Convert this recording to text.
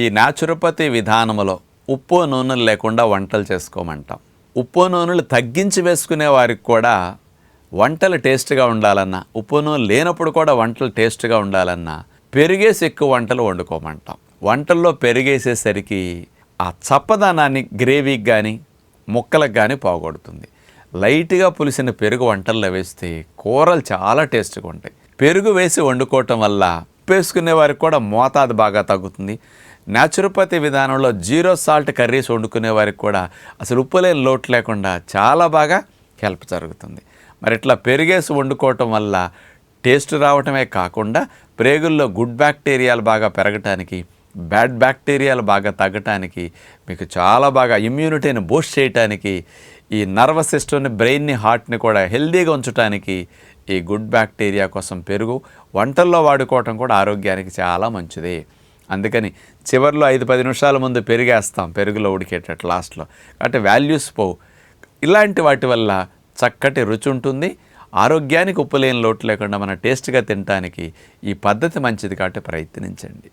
ఈ న్యాచురోపతి విధానంలో ఉప్పు నూనెలు లేకుండా వంటలు చేసుకోమంటాం. ఉప్పు నూనెలు తగ్గించి వేసుకునే వారికి కూడా వంటలు టేస్ట్గా ఉండాలన్నా ఉప్పు నూనె లేనప్పుడు కూడా వంటలు టేస్ట్గా ఉండాలన్నా పెరిగేసి ఎక్కువ వంటలు వండుకోమంటాం. వంటల్లో పెరిగేసేసరికి ఆ చప్పదనాన్ని గ్రేవీకి కానీ ముక్కలకు కానీ పోగొడుతుంది. లైట్గా పులిసిన పెరుగు వంటల్లో వేస్తే కూరలు చాలా టేస్ట్గా ఉంటాయి. పెరుగు వేసి వండుకోవటం వల్ల ఉప్పు వేసుకునే వారికి కూడా మోతాదు బాగా తగ్గుతుంది. న్యాచురోపతి విధానంలో జీరో సాల్ట్ కర్రీస్ వండుకునే వారికి కూడా అసలు ఉప్పు లేని లోటు లేకుండా చాలా బాగా హెల్ప్ జరుగుతుంది. మరి ఇట్లా పెరిగేసి వండుకోవటం వల్ల టేస్ట్ రావటమే కాకుండా ప్రేగుల్లో గుడ్ బ్యాక్టీరియాలు బాగా పెరగటానికి బ్యాడ్ బ్యాక్టీరియాలు బాగా తగ్గటానికి మీకు చాలా బాగా ఇమ్యూనిటీని బూస్ట్ చేయటానికి ఈ నర్వస్ సిస్టమ్ని బ్రెయిన్ని హార్ట్ని కూడా హెల్దీగా ఉంచడానికి ఈ గుడ్ బ్యాక్టీరియా కోసం పెరుగు వంటల్లో వాడుకోవటం కూడా ఆరోగ్యానికి చాలా మంచిది. అందుకని చివరిలో ఐదు పది నిమిషాల ముందు పెరిగేస్తాం పెరుగులో ఉడికేటట్టు లాస్ట్లో. కాబట్టి వాల్యూస్ పోవు. ఇలాంటి వాటి వల్ల చక్కటి రుచి ఉంటుంది. ఆరోగ్యానికి ఉప్పు లేని లోటు లేకుండా మన టేస్ట్గా తినడానికి ఈ పద్ధతి మంచిది కాబట్టి ప్రయత్నించండి.